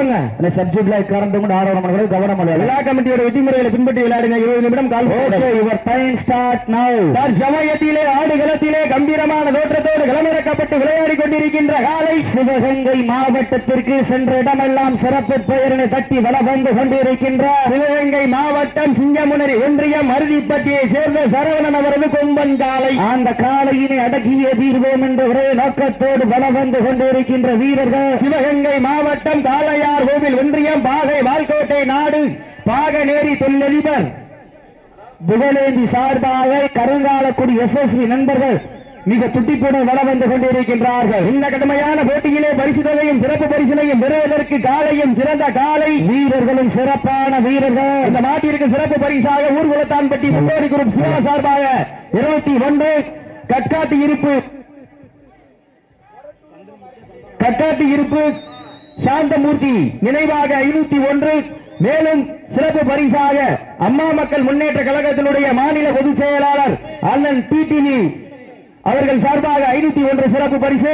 ஆடுறவங்க அந்த சப்ஜெக்ட்ல கரண்ட் கூட ஆடவர்கள் கவனம் விழா கமிட்டியோட விதிமுறைகளை பின்பற்றி விளையாடுங்க. இருபது நிமிடம் கால் okay your time start now சமயத்திலே ஆடுகளத்திலே கம்பீரமான தோற்றத்தோடு களமிறக்கப்பட்டு விளையாடி கொண்டிருக்கின்ற காலை சிவகங்கை மாவட்டத்திற்கு சென்ற இடமெல்லாம் சிறப்பு பெயரினை தட்டி வள வந்து கொண்டிருக்கின்ற சிவகங்கை மாவட்டம் சிங்கமுனரி ஒன்றியம் அருதிப்பட்டியை சேர்ந்த சரவணன் அவரது கொம்பன் காலை. அந்த காளையினை அடக்கிய தீர்வோம் என்ற ஒரே நோக்கத்தோடு கொண்டிருக்கின்ற வீரர்கள் சிவகங்கை மாவட்டம் காளையார் கோவில் ஒன்றியம் பாகை வால்கோட்டை நாடு பாகநேரி தொழிலதிபர் புகழேந்தி சார்பாக கருங்காலக்குடி எஸ்எஸ்வி நண்பர்கள் மிக துட்டிப்புடன் வள வந்து கொண்டிருக்கின்றார்கள். இந்த கடுமையான போட்டியிலே பரிசு தொகையும் சிறப்பு பரிசுகளையும் பெறுவதற்கு காலையும் சிறந்த காலை. வீரர்களும் சிறப்பான வீரர்கள். இந்த நாட்டிற்கு சிறப்பு பரிசாக ஊர்குலத்தான்பட்டி முன்னோடி குரூப் சிவா சார்பாக இருபத்தி ஒன்று கட்காட்டு இருப்பு. கட்காட்டு இருப்பு. சாந்தமூர்த்தி நினைவாக ஐநூத்தி ஒன்று. மேலும் சிறப்பு பரிசாக அம்மா மக்கள் முன்னேற்ற கழகத்தினுடைய மாநில பொதுச் செயலாளர் அண்ணன் டிடிவி அவர்கள் சார்பாக ஐநூத்தி ஒன்று சிறப்பு பரிசு.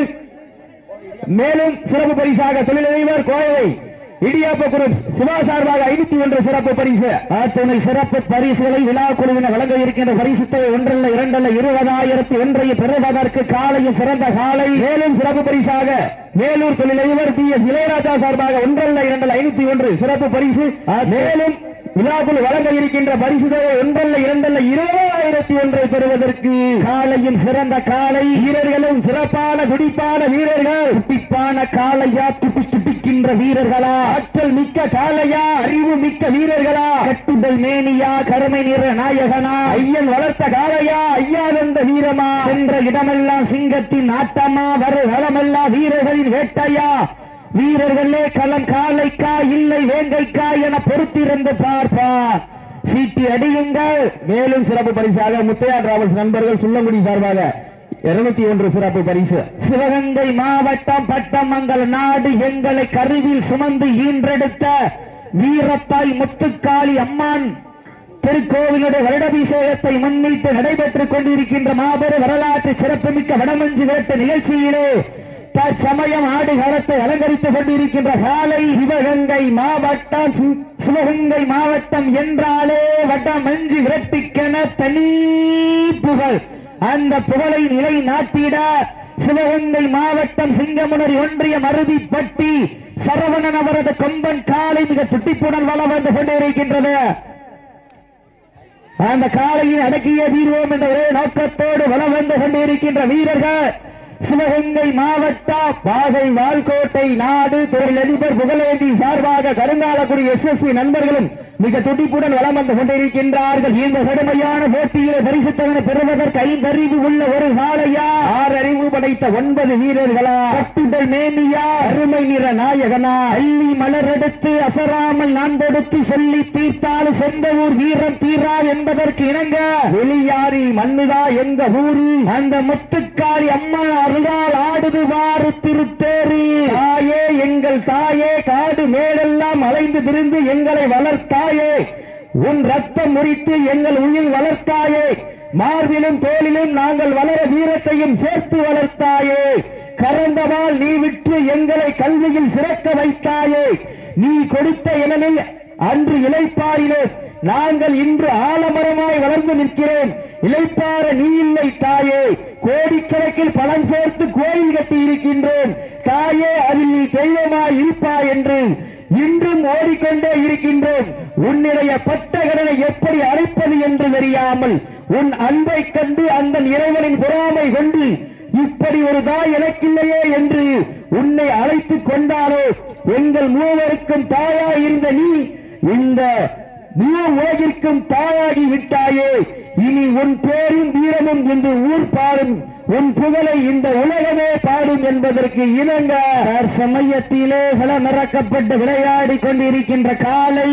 மேலும் சிறப்பு பரிசாக தொழிலதிபர் கோவை இடியாப்ப குரூப் சிவா சார்பாக ஐநூத்தி ஒன்று சிறப்பு பரிசு. அத்துணை சிறப்பு பரிசுகளை விழா குழுவினர் வழங்க இருக்கின்ற பரிசுத்தை ஒன்றல்ல இரண்டல்ல இருபதாயிரத்தி ஒன்றையை பெறுவதற்கு காலையும் சிறந்த காலை. மேலும் சிறப்பு பரிசாக மேலூர் தொழிலதிபர் பி எஸ் இளையராஜா சார்பாக ஒன்றல்ல இரண்டல்ல ஐநூத்தி ஒன்று சிறப்பு பரிசு. மேலும் விழாக்குழு வழங்க இருக்கின்ற பரிசு தொகை ஒன்றல்ல இரண்டல்ல இருபதாயிரத்தி ஒன்றை பெறுவதற்கு காலையும் சிறந்த காலை. வீரர்களும் சிறப்பான துடிப்பான வீரர்கள். துடிப்பான காளையா துடி இருக்கின்ற வீரர்களா? ஆற்றல் மிக்க காலையா அறிவு மிக்க வீரர்களா? கட்டுடல் மேனியா? கருமை நிற நாயகனா? ஐயன் வளர்த்த காலையா ஐயா வந்த வீரமா? என்ற இடமெல்லாம் சிங்கத்தின் ஆட்டமா? வரு வளமெல்லாம் வீரர்களின் வேட்டையா? வீரர்களே களம் காலைக்கா இல்லை வேங்கைக்கா என பொறுத்திருந்து பார்ப்பார். சீட்டி அடியுங்கள். மேலும் சிறப்பு பரிசாக முத்தையா டிராவல்ஸ் நண்பர்கள் சுள்ளங்குடி சார்பாக. இருநூத்தி ஒன்று சிறப்பு பரிசு. சிவகங்கை மாவட்டம் பட்டமங்கல் நாடு எங்களை கருவில் சுமந்து ஈன்றெடுத்த வீரத்தாய் முத்துக்காளி அம்மான் திருக்கோவிலுடைய வருடாபிஷேகத்தை முன்னிட்டு நடைபெற்றுக் கொண்டிருக்கின்ற மாபெரும் வரலாற்று சிறப்புமிக்க வடமஞ்சு வேட்ட நிகழ்ச்சியிலே தற்சமயம் ஆடுகளத்தை அலங்கரித்துக் கொண்டிருக்கின்ற காலை சிவகங்கை மாவட்டம் சி- சிவகங்கை மாவட்டம் என்றாலே வடமஞ்சு விரட்டிக்கென தனி புகழ். அந்த புகழை நிலை நாட்டிட சிவகங்கை மாவட்டம் சிங்கமுனரி ஒன்றிய மருதிப்பட்டி சரவணன் அவரது கொம்பன் காலை மிக துட்டிப்புடன் வளம் வந்து கொண்டிருக்கின்றது. அந்த காலையை அடக்கிய தீர்வோம் என்ற ஒரே நோக்கத்தோடு வளம் வந்து கொண்டிருக்கின்ற வீரர்கள் சிவகங்கை மாவட்டம் பாகை வால்கோட்டை நாடு தொழிலதிபர் புகழேந்தி சார்பாக கருங்காலக்குடி எஸ்எஸ்பி நண்பர்களும் மிக துடிப்புடன் வளம் வந்து கொண்டிருக்கின்றார்கள். இந்த கடுமையான போட்டியிலே பரிசுத்தவனை பெறுவதற்கு ஐந்தறிவு உள்ள ஒரு காளையா ஆறு அறிவு படைத்த ஒன்பது வீரர்களா? கட்டுதல் மேனியா? அருமை நிற நாயகனா? அள்ளி மலரெடுத்து அசராமல் நான் கொடுத்து சொல்லி தீர்த்தால் சொந்த ஊர் வீரன் தீரா என்பதற்கு இணங்க. வெளியாரி மண்ணுதா எங்க ஊரு? அந்த முத்துக்காரி அம்மா அருளால் ஆடுது வாரு திருத்தேரி தாயே எங்கள் தாயே காடு மேலெல்லாம் அலைந்து திரிந்து எங்களை வளர்த்தாயே. உன் ரத்தம் முறித்து எங்கள் உயிர் வளர்த்தாயே. மார்பிலும் தோளிலும் நாங்கள் வளர வீரத்தையும் சேர்த்து வளர்த்தாயே. கரந்தவால் நீ விற்று எங்களை கல்வியில் சிறக்க வைத்தாயே. நீ கொடுத்த எனனில் அன்று இளைப்பாரிலே நாங்கள் இன்று ஆலமரமாய் வளர்ந்து நிற்கிறேன். இளைப்பாற நீ இல்லை தாயே. கோடிக்கணக்கில் பணம் சேர்த்து கோயில் கட்டி இருக்கின்றோம் தாயே அதில் நீ தெய்வமாய் இருப்பாய் என்று இன்றும் ஓடிக்கொண்டே இருக்கின்றோம். உன்னுடைய பட்டகடனை எப்படி அழைப்பது என்று தெரியாமல் உன் அன்பை கண்டு அந்த இறைவனின் பொறாமை கொண்டு இப்படி ஒரு தாய் எனக்கில்லையே என்று உன்னை அழைத்துக் கொண்டாரோ எங்கள் மூவருக்கும் தாயா இருந்த நீ இந்த முழு உலகிற்கும் தாயாகி விட்டாயே. இனி உன் பேரும் வீரமும் என்று ஊர் பாடும் உன் புகழை இந்த உலகமே பாடும் என்பதற்கு இணங்க சமயத்திலே களமிறக்கப்பட்டு விளையாடி கொண்டிருக்கின்ற காலை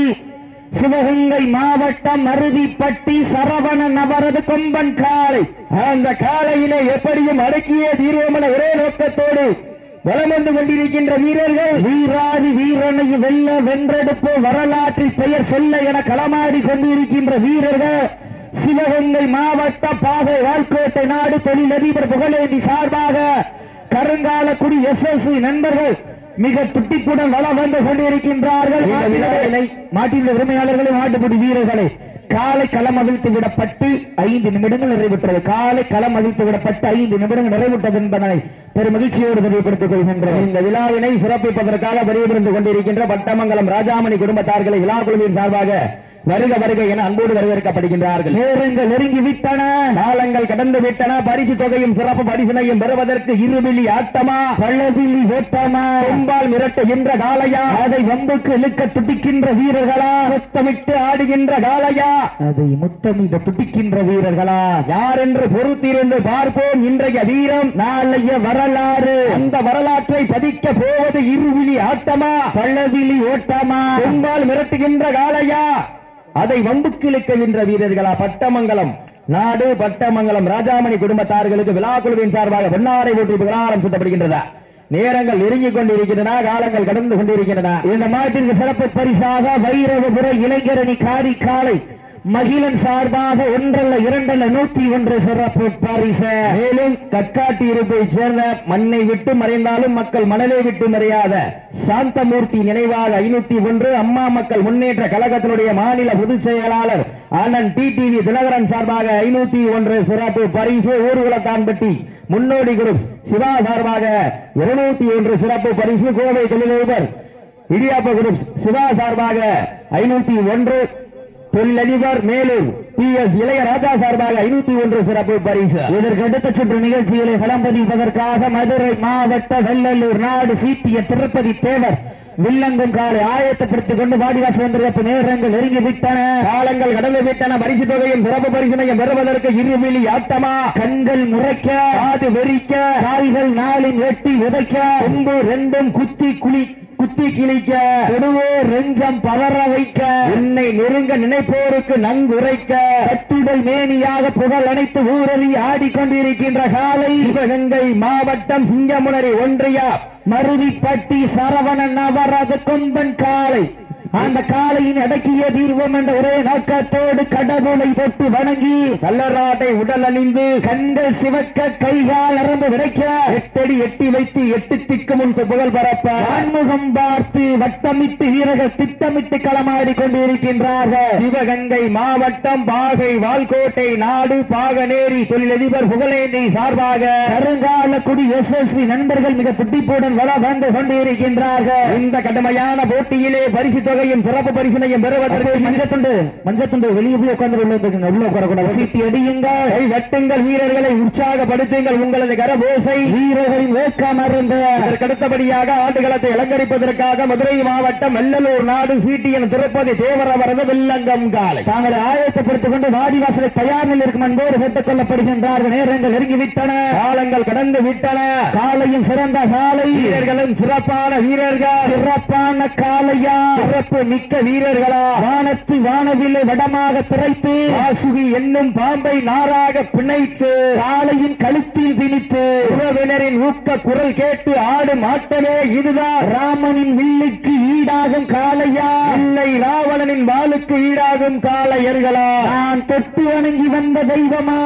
சிவகங்கை மாவட்டம் அருவிப்பட்டி சரவணன் அவரது கொம்பன் காளை. அந்த காலையிலே எப்படியும் அடக்கிய தீர்வமன ஒரே நோக்கத்தோடு வலம் வந்து கொண்டிருக்கின்ற வீரர்கள் வீராதி வீரனை வெல்ல வென்றெடுப்பு வரலாற்றில் பெயர் சொல்ல என களமாடி கொண்டிருக்கின்ற வீரர்கள் சிவகங்கை மாவட்ட பாதை வால்கோட்டை நாடு தொழிலதிபர் புகழேந்தி சார்பாக கருங்காலக்குடி எஸ் எஸ் நண்பர்கள் மிக துட்டிப்புடன் வளம் வந்து கொண்டிருக்கின்றார்கள். மாட்டின் உரிமையாளர்களே மாட்டுப்படி வீரர்களே காலை களம் அவிழ்த்து விடப்பட்டு ஐந்து நிமிடங்கள் நிறைவுற்றது. காலை களம் அவிழ்த்து விடப்பட்டு ஐந்து நிமிடங்கள் நிறைவுற்றது என்பதனை பெரும் மகிழ்ச்சியோடு தெரியப்படுத்திக் கொள்கின்றோம் இந்த விழாவினை சிறப்பிப்பதற்காக வருகிறது கொண்டிருக்கின்ற பட்டமங்கலம் ராஜாமணி குடும்பத்தார்களை விழா குழுவின் சார்பாக வருக வருக என அன்போடு வரவேற்கப்படுகின்றார்கள். நேரங்கள் நெருங்கி விட்டன காலங்கள் கடந்து விட்டன பரிசு தொகையும் சிறப்பு பரிசினையும் பெறுவதற்கு இருவிழி ஆட்டமா? பள்ளவில்லி ஓட்டமா? கொம்பால் மிரட்டுகின்ற காளையா? அதை வம்புக்கு இழுக்க துடிக்கின்ற வீரர்களா? முத்தமிட்டு ஆடுகின்ற காளையா? அதை முத்தமிட துடிக்கின்ற வீரர்களா? யார் என்று பொறுத்திருந்து பார்ப்போம் இன்றைய வீரம்? நாளைய வரலாறு. அந்த வரலாற்றை பதிக்க போவது இருவிழி ஆட்டமா? பள்ளவிலி ஓட்டமா? கொம்பால் மிரட்டுகின்ற காளையா? அதை வம்புக்கு இழுக்கின்ற வீரர்களா பட்டமங்கலம் நாடு பட்டமங்கலம் ராஜாமணி குடும்பத்தார்களுக்கு விழா குழுவின் சார்பாக பொன்னாரை ஊற்றி விழாரம் சுட்டப்படுகின்றதா நேரங்கள் நெருங்கிக் கொண்டிருக்கின்றன காலங்கள் கடந்து கொண்டிருக்கின்றன. இந்த மாட்டிற்கு சிறப்பு பரிசாக வைரவபுர இளைஞரணி காரி காலை மகிழன் சார்பாக ஒன்றல்ல இரண்டல்ல நூத்தி ஒன்று சிறப்பு பரிசு. மேலும் கட்காட்டி இருப்பை சேர்ந்த மண்ணை விட்டு மறைந்தாலும் மக்கள் மணலை விட்டு மறையாத சாந்தமூர்த்தி நினைவாக ஐநூத்தி ஒன்று அம்மா மக்கள் முன்னேற்ற கழகத்தினுடைய மாநில பொதுச் செயலாளர் அண்ணன் டிடிவி தினகரன் சார்பாக ஐநூத்தி ஒன்று சிறப்பு பரிசு. ஊர்வலத்தான்பட்டி முன்னோடி குரூப் சிவா சார்பாக இருநூத்தி ஒன்று சிறப்பு பரிசு. கோவை தொழிலதிபர் இடியாப்ப குரூப் சிவா சார்பாக ஐநூத்தி ஒன்று தொழிலதிபர் மேலும் பி எஸ் இளையராஜா சார்பாக ஐநூத்தி ஒன்று சிறப்பு பரிசு. இதற்கு அடுத்த சுற்று நிகழ்ச்சிகளை களம்பதிப்பதற்காக மதுரை மாவட்ட வெள்ளலூர் நாடு சீட்டிய திருப்பதி தேவர் வில்லங்கும் காலை ஆயத்தப்படுத்திக் கொண்டு வாடிவாசி வந்திருக்க நேரங்கள் நெருங்கி விட்டன காலங்கள் கடந்து விட்டன பரிசு தொகையும் சிறப்பு பரிசினையும் பெறுவதற்கு இருவிழி ஆட்டமா? கண்கள் முறைக்க காது வெறிக்க கால்கள் நாளின் வெட்டி உதைக்க கொம்பு ரெண்டும் குத்தி குளி குத்தி கிழிக்க. கொடுவே ரெஞ்சம் பவர வைக்க. உன்னை நெருங்க நினைப்போருக்கு நன்குரைக்க கட்டுடல் மேனியாக புகழ் அனைத்து ஊரறி ஆடிக்கொண்டிருக்கின்ற காலை. சிவகங்கை மாவட்டம் சிங்கமுனரி ஒன்றியா மருதிப்பட்டி சரவணன் அவரது கொம்பன் காலை. அந்த காலையின் அடக்கிய தீர்வம் என்ற ஒரே நோக்கத்தோடு கடவுளை தொட்டு வணங்கி கல்லராட்டை உடல் அணிந்து கண்கள் சிவக்க கைகால் நரம்பு விடைக்க எட்டடி எட்டி வைத்து எட்டு திக்கு முன் புகழ் பரப்ப ஆன்முகம் பார்த்து வட்டமிட்டு வீரர்கள் திட்டமிட்டு களமாடி கொண்டிருக்கின்றார்கள். சிவகங்கை மாவட்டம் பாகை வால்கோட்டை நாடு பாகநேரி தொழிலதிபர் புகழேந்தி சார்பாக கருங்கால குடி எஸ்எஸ்சி நண்பர்கள் மிக துட்டிப்புடன் வள வந்து கொண்டிருக்கின்றார்கள். இந்த கடுமையான போட்டியிலே பரிசு தொகையும் சிறப்பு பரிசினையும் பெறுவதற்கு மஞ்சத்துண்டு மஞ்சத்துண்டு வெளியே போய் உட்கார்ந்து உள்ள வந்துருங்க. உள்ள உட்காரக்கூடாது சீட்டி அடியுங்கள். கை தட்டுங்கள் வீரர்களை உற்சாகப்படுத்துங்கள். உங்களது கரபோசை வீரர்களின் வேக்கம் அருந்த இதற்கடுத்தபடியாக ஆட்டுகளத்தை அலங்கரிப்பதற்காக மதுரை மாவட்டம் வெள்ளலூர் நாடு சீட்டியன் திருப்பதி தேவரவரது வில்லங்கம் காலை. தாங்களை ஆயத்தப்படுத்திக் கொண்டு வாடிவாசலை தயார் நிலையில் இருக்கும் அன்போடு கேட்டுக் கொள்ளப்படுகின்றார்கள். நேரங்கள் நெருங்கி விட்டன காலங்கள் கடந்து விட்டன. காலையும் சிறந்த காலை. வீரர்களும் சிறப்பான வீரர்கள். சிறப்பான காலையா? சிறப்பு மிக்க வீரர்களா? வானத்து வானவில்லை வடமாக திரைத்து வாசுகி என்னும் பாம்பை நாராக பிணைத்து காலையின் கழுத்தில் திணித்து உறவினரின் ஊக்க குரல் கேட்டு ஆடும் ஆட்டமே இதுதான் ராமனின் வில்லுக்கு ஈடாகும் காலையா இல்லை ராவணனின் வாளுக்கு ஈடாகும் காளையர்களா? நான் தொட்டு வணங்கி வந்த தெய்வமா?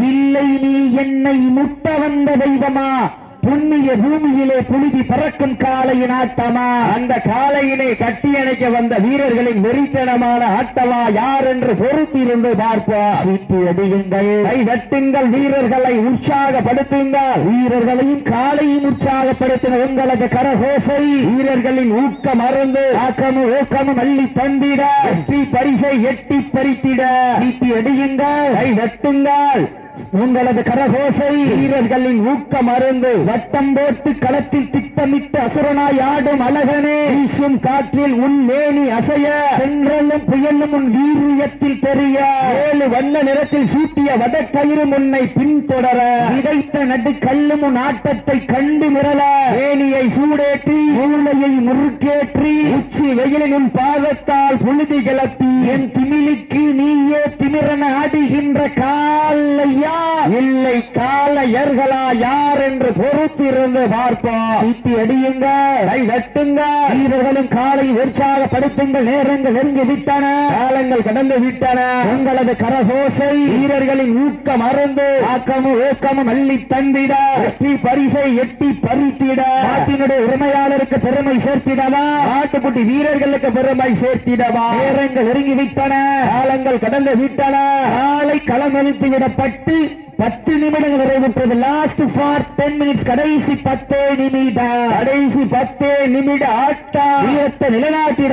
இல்லை நீ என்னை முட்ட வந்த தெய்வமா? புண்ணிய பூமியிலே புழுதி பறக்கும் காளையின் ஆட்டமா அந்த காளையினை கட்டி அணைக்க வந்த வீரர்களின் வெறித்தனமான ஆட்டமா யார் என்று பொறுத்திருந்து பார்ப்போம். சீட்டு அடியுங்கள். கை தட்டுங்கள் வீரர்களை உற்சாகப்படுத்துங்கள். வீரர்களையும் காலையும் உற்சாகப்படுத்தின உங்களது கரகோசை. வீரர்களின் ஊக்கம் அருந்து ஆக்கமும் ஊக்கமும் அள்ளி தந்திட. வெற்றி பரிசை எட்டி பறித்திட. சீட்டி அடியுங்கள். கை தட்டுங்கள். உங்களது கரகோசை வீரர்களின் ஊக்கம் அருந்து வட்டம் போட்டு களத்தில் திட்டமிட்டு அசுரனாய் ஆடும் அழகனே. வீசும் காற்றில் உன் மேனி அசைய. சென்றலும் புயலும் உன் வீரியத்தில் தெரிய. ஏழு வண்ண நிறத்தில் சூட்டிய வடக்கயிறு முன்னை பின்தொடர. விதைத்த நடு கல்லும் உன் ஆட்டத்தை கண்டு மிரள மேனியை சூடேற்றி மூளையை முறுக்கேற்றி. உச்சி வெயிலின் பாதத்தால் புழுதி கிளப்பி. என் திமிலுக்கு நீயே திமிரன ஆடுகின்ற காலையா காளையா இல்லை காளையர்களா யார் என்று பொறுத்திருந்து பார்ப்போம். சீட்டி அடியுங்க கை வெட்டுங்க. வீரர்களும் காலை உற்சாகப்படுத்துங்கள் நேரங்கள் நெருங்கி விட்டன. காலங்கள் கடந்து விட்டன. உங்களது கரகோசை வீரர்களின் ஊக்கம் அருந்து ஆக்கமும் ஊக்கமும் அள்ளி தந்திட. வெற்றி பரிசை எட்டி பறித்திட. நாட்டினுடைய உரிமையாளருக்கு பெருமை சேர்த்திடவா? நாட்டுக்குட்டி வீரர்களுக்கு பெருமை சேர்த்திடவா? நேரங்கள் நெருங்கி விட்டன. காலங்கள் கடந்து விட்டன. காலை களமளித்து விடப்பட்டு பத்து நிமிடங்கள் நிறைவுற்றது. லாஸ்ட் ஃபார் டென் மினிட்ஸ் கடைசி பத்தே நிமிடம். கடைசி பத்தே நிமிட ஆட்டம் வீரத்தை நிலைநாட்டிட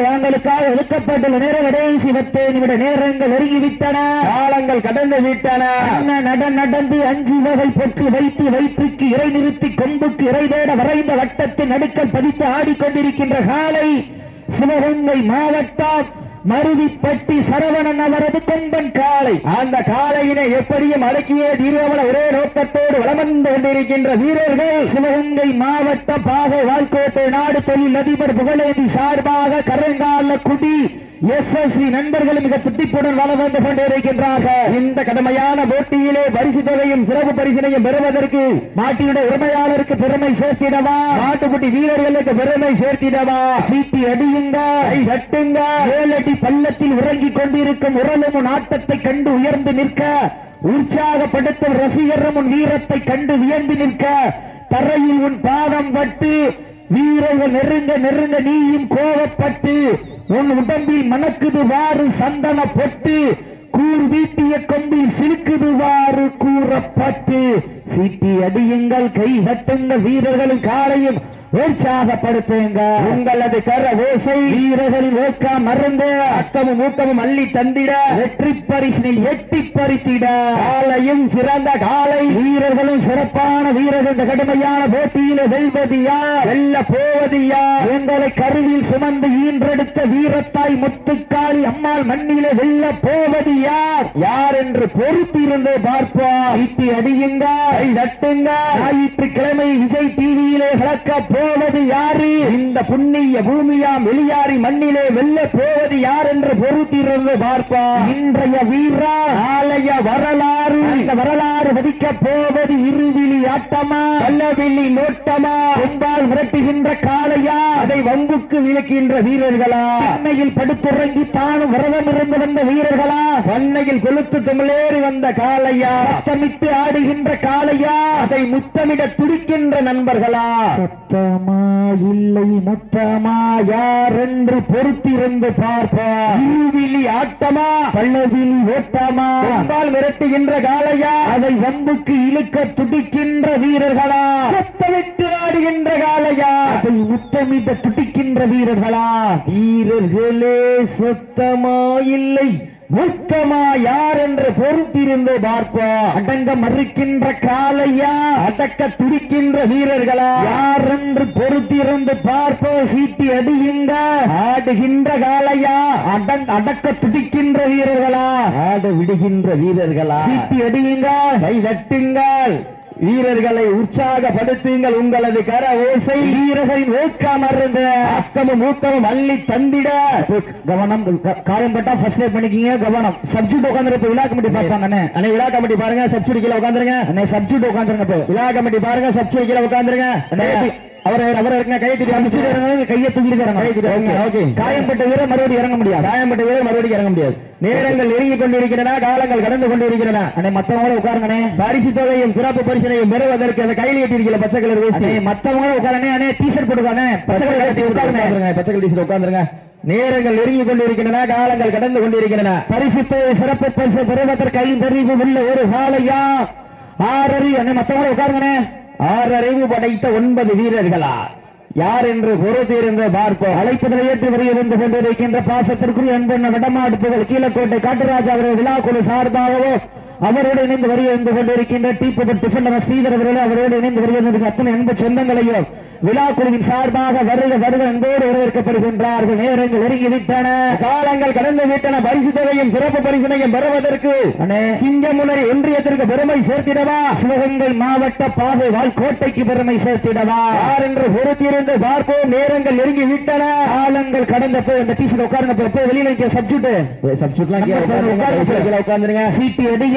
ஒதுக்கப்பட்டுள்ள நேரம் கடைசி பத்தே நிமிட நேரங்கள் நெருங்கி விட்டன காலங்கள் கடந்து விட்டன. நட நடந்து அஞ்சு வகை பொட்டு வைத்து வயிற்றுக்கு இறை நிறுத்தி கொம்புக்கு இறை தேட வரைந்த வட்டத்தின் நடுக்கல் பதித்து ஆடிக்கொண்டிருக்கின்ற காலை சிவகங்கை மாவட்டம் மருதிப்பட்டி சரவணன் அவரது கொம்பன் காலை அந்த காளையினை எப்படியும் அடக்கியே தீர்வமன ஒரே நோக்கத்தோடு வளம் வந்து கொண்டிருக்கின்ற வீரர்கள் சிவகங்கை மாவட்ட பாகை வாழ்க்கோட்டை நாடு தொழில் அதிபர் புகழேந்தி சார்பாக கரங்கால குடி எஸ்எஸ்சி நண்பர்கள் மிக துட்டிப்புடன் வளம் வந்து கொண்டிருக்கின்றார்கள் இந்த கடுமையான போட்டியிலே பரிசு தொகையும் சிறப்பு பரிசினையும் பெறுவதற்கு நாட்டினுடைய உரிமையாளருக்கு பெருமை சேர்த்திடவா? நாட்டுக்குட்டி வீரர்களுக்கு பெருமை சேர்த்திடவா? சீட்டி அடியுங்க கை தட்டுங்க ஏழடி பள்ளத்தில் உறங்கிக் கொண்டிருக்கும் உரலும் ஆட்டத்தை கண்டு உயர்ந்து நிற்க உற்சாகப்படுத்தும் ரசிகரும் உன் வீரத்தை கண்டு வியந்து நிற்க தரையில் உன் பாதம் பட்டு வீரர்கள் நெருங்க நெருங்க நீயும் கோவப்பட்டு உன் உடம்பில் மணக்குது வாறு சந்தன பொட்டு கூர் வீட்டிய கொம்பில் சிலுக்குதுவாறு கூறப்பட்டு. சீட்டி அடியுங்கள் கை தட்டுங்கள் வீரர்களும் காலையும் உற்சாகப்படுத்துங்க. உங்களது கர ஓசை வீரர்களின் ஓக்கம் மறந்து. அக்கமும் ஊக்கமும் அள்ளி தந்திட. வெற்றி பரிசினை எட்டி பறித்திட. காலையும் சிறந்த காலை. வீரர்களும் சிறப்பான வீரர்கள். கடுமையான போட்டியில வெல்வது யார் வெல்ல போவது யார் எங்களை கருவில் சுமந்து ஈன்றெடுத்த வீரத்தாய் முத்துக்காளி அம்மாள் மண்ணிலே வெல்ல போவது யார் யார் என்று பொறுத்திருந்து பார்ப்போம். ஈட்டி அடியுங்க தட்டுங்க ஞாயிற்றுக்கிழமை விஜய் டிவியிலே கலக்க போவது யாரு? இந்த புண்ணிய பூமியாம் வெளியாரி மண்ணிலே வெல்ல போவது யார் என்று பொறுத்திருந்து பார்ப்போம் இன்றைய வீரா ஆலய வரலாறு. அந்த வரலாறு வதிக்க போவது இருவிழி ஆட்டமா? பல்லவில்லி நோட்டமா? கொம்பால் விரட்டுகின்ற காளையா? அதை வம்புக்கு விளக்கின்ற வீரர்களா? அன்னையில் படுத்துறங்கி தானும் விரதம் இருந்து வந்த வீரர்களா? பண்ணையில் கொளுத்து தமிழேறி வந்த காளையா? அத்தமிட்டு ஆடுகின்ற காளையா? அதை முத்தமிட துடிக்கின்ற நண்பர்களா? சத்தமா இல்லை முத்தமா யார் என்று பொறுத்திருந்து பார்ப்போம் இருவிழி ஆட்டமா? பள்ளவிழி ஓட்டமா? கொம்பால் விரட்டுகின்ற காளையா? அதை வம்புக்கு இழுக்க துடிக்கின்ற வீரர்களா? சத்தமிட்டு ஆடுகின்ற காளையா? அதை முத்தமிட்ட துடிக்கின்ற வீரர்களா? வீரர்களே சுத்தமா இல்லை. முத்தமா யார் என்று பொறுத்திருந்து பார்ப்போம் அடங்க மறுக்கின்ற காளையா அடக்க துடிக்கின்ற வீரர்களா? யார் என்று பொறுத்திருந்து பார்ப்போம் சீட்டி அடியுங்க ஆடுகின்ற காளையா அடங் அடக்க துடிக்கின்ற வீரர்களா? ஆட விடுகின்ற வீரர்களா? சீட்டி அடியுங்க கை தட்டுங்கள். வீரர்களை உற்சாகப்படுத்துங்கள் உங்களது கர ஓசை. வீரர்களின் ஊக்கம் அருந்து அக்கமும் ஊக்கமும் அள்ளி தந்திட. கவனம் காயம் பட்டா ஃபர்ஸ்ட் எய்ட் பண்ணிக்கிங்க கவனம். சப்ஜூட் உட்காந்துருப்ப விழா கமிட்டி பார்ப்பாங்கண்ணே அண்ணே விழா கமிட்டி பாருங்க சப்சுடி கீழே உட்காந்துருங்க அண்ணே சப்ஜூட் உட்காந்துருங்க விழா கமிட்டி பாருங்க சப்சுடி கீழே உட்காந்துருங்க அவர் அவர் இருங்க கையை தூக்கி கையை தூக்கிட்டு ஓகே. காயம்பட்ட வீரர் மறுபடியும் இறங்க முடியாது. காயம்பட்ட வீரர் மறுபடியும் இறங்க முடியாது. நேரங்கள் நெருங்கிக் கொண்டிருக்கின்றன காலங்கள் கடந்து கொண்டிருக்கின்றன அண்ணே மத்தவங்கள உட்காருங்கண்ணே. பரிசு தொகையும் சிறப்பு பரிசனையும் பெறுவதற்கு அந்த கையில் எட்டிருக்கிற பச்சை கலர் அண்ணே மத்தவங்கள உட்காருண்ணே அண்ணே டீஷர்ட் போட்டுக்கானே பச்சை கலர் உட்காருங்க. பச்சை கலர் டீஷர்ட் உட்காந்துருங்க. நேரங்கள் நெருங்கிக் கொண்டிருக்கின்றன காலங்கள் கடந்து கொண்டிருக்கின்றன பரிசுத்தை சிறப்பு பரிசு பெறுவதற்கு ஐந்தறிவு உள்ள ஒரு காலையா ஆறறிவு. அண்ணே மத்தவங்கள உட்காருங்கண்ணே. ஆறறிவு படைத்த ஒன்பது வீரர்களா? யார் என்று பொறுத்திருந்து பார்ப்போம். அழைப்புகளை ஏற்றி வருகிறது கொண்டிருக்கின்ற பாசத்திற்குரிய அன்பண்ண விடமாடுப்புகள் கீழக்கோட்டை காட்டுராஜா அவர்கள் விழாக்குழு சார்பாகவோ அவரோடு இணைந்து வருகிறது கொண்டிருக்கின்ற டீப்பர் டிஃபண்டர் ஸ்ரீதர் அவர்களே அவரோடு இணைந்து வருகிறது அத்தனை அன்பு சொந்தங்களையும் விழா குழுவின் சார்பாக வருக வருக என்போடு வரவேற்கப்படுகின்றார்கள். நேரங்கள் நெருங்கிவிட்டன காலங்கள் கடந்து விட்டன. பரிசு தொகையும் சிறப்பு பரிசனையும் பெறுவதற்கு அண்ணே. சிங்கமுனரி ஒன்றியத்திற்கு பெருமை சேர்த்திடவா? சிவகங்கை மாவட்ட பாதை கோட்டைக்கு பெருமை சேர்த்திடவா? யார் என்று பொறுத்திருந்து பார்ப்போம். நேரங்கள் நெருங்கி விட்டன காலங்கள் கடந்த போய் அந்த டீஷர்ட் உட்காருங்க போய் வெளியில நிக்க சப்ஜெக்ட் சப்ஸ்டியூட்லாம் கீழே உட்காருங்க.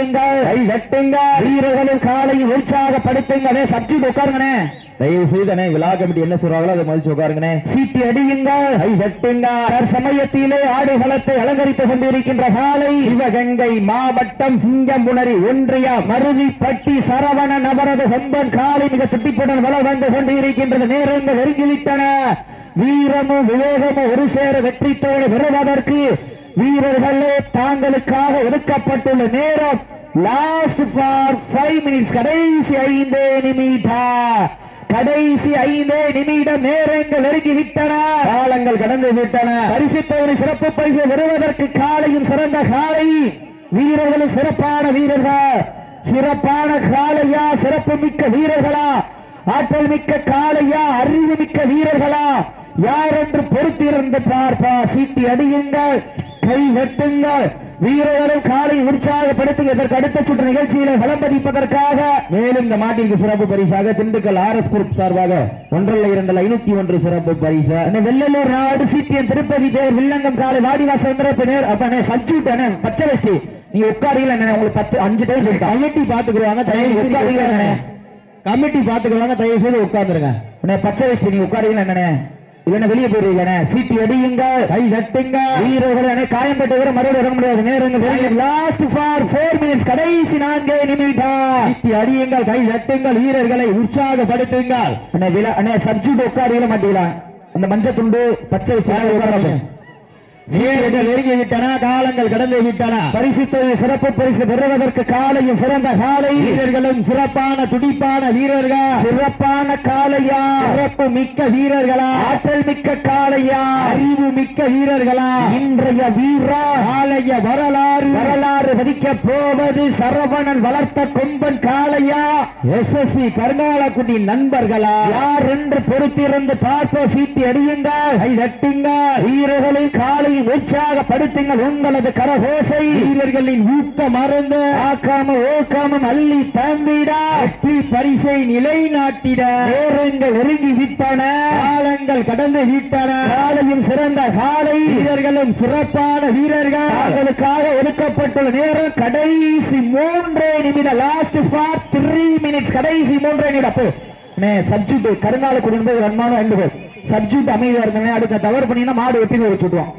கீழே உட்காந்துருங்க சீட்டி அடியுங்க கை வெட்டுங்க வீரர்களும் காலையும் உற்சாகப்படுத்துங்க அதே சப்ஜெக்ட் உட்காருங்கண்ணே. தயவு செய்தனே விழா கமிட்டி என்ன சொல்றாங்களோ அதை மதிச்சு உட்காருங்கண்ணே. சீட்டி அடியுங்க கை வெட்டுங்க சமயத்திலே ஆடுகளத்தை அலங்கரித்துக் கொண்டிருக்கின்ற காலை சிவகங்கை மாவட்டம் சிங்கம்புணரி ஒன்றியம் மருதிப்பட்டி சரவண நபரது சொம்பன் காலை மிக சுட்டிப்புடன் வள வந்து கொண்டிருக்கின்றது. நேரங்கள் நெருங்கிவிட்டன. வீரமும் விவேகமும் ஒரு சேர வெற்றி தோடு பெறுவதற்கு வீரர்களே தாங்களுக்காக ஒதுக்கப்பட்டுள்ள நேரம் லாஸ்ட் ஃபார் ஃபைவ் மினிட்ஸ் கடைசி ஐந்தே நிமிடம் கடைசி ஐந்தே நிமிடம் நேரங்கள் நெருங்கிவிட்டன காலங்கள் கடந்து விட்டன. பரிசு தொகை சிறப்பு பரிசு பெறுவதற்கு காலையும் சிறந்த காலை. வீரர்களும் சிறப்பான வீரர்கள்? சிறப்பான காளையா சிறப்பு மிக்க வீரர்களா? ஆற்றல் மிக்க காளையா அறிவு மிக்க வீரர்களா? யார் என்று பொறுத்திருந்து பார்ப்பா. சீட்டி அடியுங்கள் கை வெட்டுங்கள். வீரர்களும் காலை உற்சாகப்படுத்துங்க இதற்கு அடுத்த சுற்று நிகழ்ச்சியில விளம்பரிப்பதற்காக மேலும் இந்த மாட்டிற்கு சிறப்பு பரிசாக திண்டுக்கல் ஆர் எஸ் குரூப் சார்பாக ஒன்றல்ல இரண்டல் ஐநூத்தி ஒன்று சிறப்பு பரிசு. வெள்ளலூர் நாடு சிட்டியன் திருப்பதி பேர் வில்லங்கம் காலை வாடிவாசந்திர நேர் அப்ப சப்ஜூட் அண்ணே பச்சை வச்சு நீ உட்காரீங்களா உங்களுக்கு பத்து அஞ்சு டைம் சொல்லிட்டேன் கமிட்டி பாத்துக்குருவாங்க தயவு செய்து உட்காருங்க அண்ணே. கமிட்டி பாத்துக்குருவாங்க தயவு செய்து உட்கார்ந்துருங்க அண்ணே பச்சை வச்சு நீ உட்காரீங்களா அண்ணே. இல்லைன்னா வெளியே போயிருவீங்க சீட்டி அடியுங்க கை தட்டுங்க. வீரர்கள் அண்ணே காயம்பட்ட வீர மறுபடியும் வர முடியாது. நேரங்கள் லாஸ்ட் ஃபார் ஃபோர் மினிட்ஸ் கடைசி நான்கே நிமிடம். சீட்டி அடியுங்கள் கை தட்டுங்கள் வீரர்களை உற்சாகப்படுத்துங்கள் அண்ணே விழா அண்ணே சப்ஜூட் உட்காரீங்களா மாட்டீங்களா? அந்த மஞ்சள் துண்டு பச்சை உட்காராம வீரர்கள் நெருங்கி விட்டன காலங்கள் கடந்து விட்டன. பரிசு தொகை சிறப்பு பரிசு பெறுவதற்கு காலையும் சிறந்த காலை. வீரர்களும் சிறப்பான துடிப்பான வீரர்கள்? சிறப்பான காளையா சிறப்பு மிக்க வீரர்களா? ஆற்றல் மிக்க காளையா அறிவு மிக்க வீரர்களா? இன்றைய வீரா ஆலய வரலாறு. வரலாறு பதிக்க போவது சரவணன் வளர்த்த கொம்பன் காளையா எஸ் எஸ் சி கருணாலக்குடி நண்பர்களா? யார் என்று பொறுத்திருந்து பார்ப்ப சீட்டி அடியுங்கள். கை தட்டுங்க வீரர்களை காலை உற்சாகப்படுத்துங்கள் உங்களது கரகோசை. வீரர்களின் ஊக்க மறந்து ஆக்காம ஓக்காம அள்ளி தாம்பிடா வெற்றி பரிசை நிலைநாட்டிட. நேரங்கள் ஒருங்கி விட்டன காலங்கள் கடந்து விட்டன. காலையும் சிறந்த காலை. வீரர்களும் சிறப்பான வீரர்கள். தாங்களுக்காக ஒதுக்கப்பட்டுள்ள நேரம் கடைசி மூன்றே நிமிடம் லாஸ்ட் ஃபார் த்ரீ மினிட்ஸ் கடைசி மூன்றே நிமிடம். சப்ஜூட் கருங்கால குடும்பம் ரன்மானும் ரெண்டு பேர் சப்ஜூட் அமைதியா இருந்தாங்க அடுத்த தவறு பண்ணீங்கன்னா மாடு வெட்டி வச்சுட்டுவோம்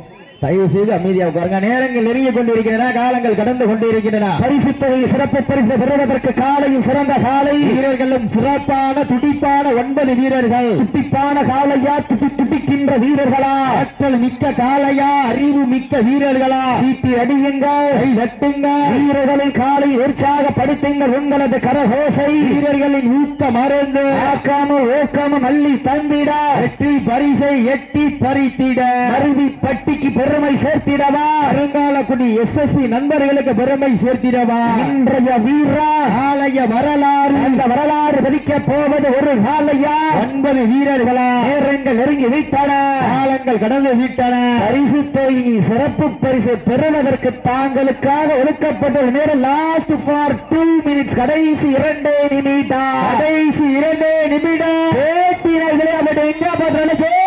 தயவு செய்து அமைதியா உட்காருங்க. நேரங்கள் நெருங்கி கொண்டிருக்கின்றன காலங்கள் கடந்து கொண்டிருக்கின்றன. பரிசு தொகை சிறப்பு பரிசு பெறுவதற்கு காலையும் சிறந்த காலை. வீரர்களும் சிறப்பான துடிப்பான ஒன்பது வீரர்கள். துட்டிப்பான காலையா துட்டி துடிக்கின்ற வீரர்களா? ஆற்றல் மிக்க காளையா அறிவு மிக்க வீரர்களா? சீட்டி அடியுங்கள். கை தட்டுங்க வீரர்களை காலை உற்சாகப்படுத்துங்கள் உங்களது கரகோசை. வீரர்களின் ஊக்க மறந்து ஆக்காம ஓக்காம மல்லி தந்திடா. வெற்றி பரிசை எட்டி பறித்திட. அருவி பட்டிக்கு பெருமை சேர்த்திடவா? வருங்காலக்குடி எஸ் எஸ் சி நண்பர்களுக்கு பெருமை சேர்த்திடவா? இன்றைய வீரா ஆலய வரலாறு. அந்த வரலாறு பதிக்க போவது ஒரு காலையா ஒன்பது வீரர்களா. நேரங்கள் நெருங்கி விட்டன. காலங்கள் கடந்து விட்டன. பரிசு தொகை சிறப்பு பரிசு பெறுவதற்கு தாங்களுக்காக ஒதுக்கப்பட்ட நேரம். லாஸ்ட் ஃபார் டூ மினிட்ஸ் கடைசி இரண்டே நிமிடம். கடைசி இரண்டே நிமிடம். பேட்டினர்களே அப்படி எங்க பார்த்தாலும்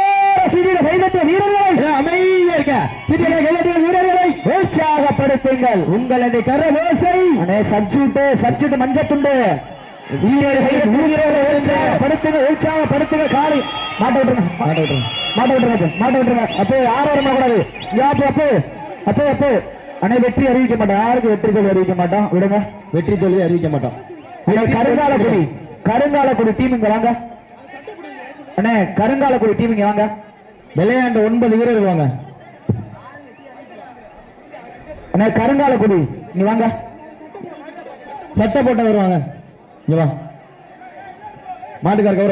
சிறிய கைதட்டிய வீரர்களை எல்லாம் அமைதியா இருக்க. சிறிய கைதட்டிய வீரர்களை உற்சாகப்படுத்துங்கள் உங்களது கரவோசை சப்ஜூட்டு சப்ஜூட்டு மஞ்சத்துண்டு. வீரர்களை வீரர்களை உற்சாகப்படுத்துங்க உற்சாகப்படுத்துங்க காலை. மாட்ட விட்டுருங்க மாட்ட விட்டுருங்க மாட்ட விட்டுருங்க மாட்ட விட்டுருங்க. அப்போ யாரும் கூடாது. யாப்பு அப்போ அப்போ. அப்போ அண்ணே வெற்றி அறிவிக்க மாட்டோம். யாருக்கு வெற்றி தோல்வி அறிவிக்க மாட்டோம்? விடுங்க. வெற்றி தோல்வி அறிவிக்க மாட்டோம். கருங்காலக்குடி. கருங்காலக்குடி டீம் இங்க வாங்க. அண்ணே கருங்காலக்குடி டீம் இங்க வாங்க. விளையாண்ட ஒன்பது வீரர் வாங்க. கருங்கால குடி. நீ வாங்க. சட்டை போட்ட வருவாங்க இங்க வா. மாட்டுக்கார